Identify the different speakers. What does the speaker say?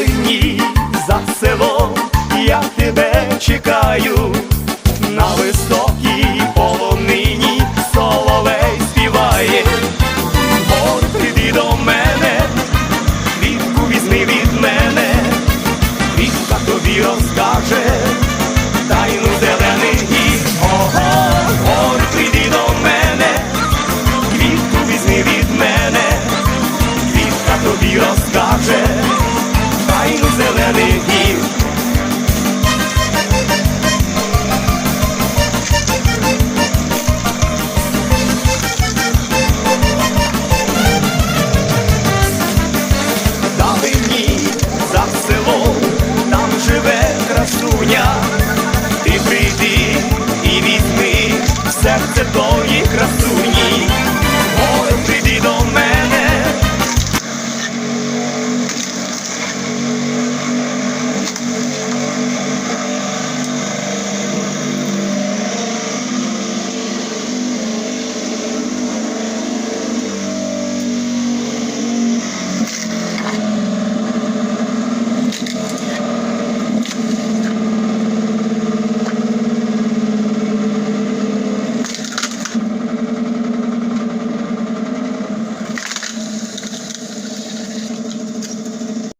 Speaker 1: далині за село я тебе чекаю, на високій полонині соловей співає, Гор, прийди до мене, квітку візьми від мене, Вітка тобі розкаже, тайну. серце повні краси.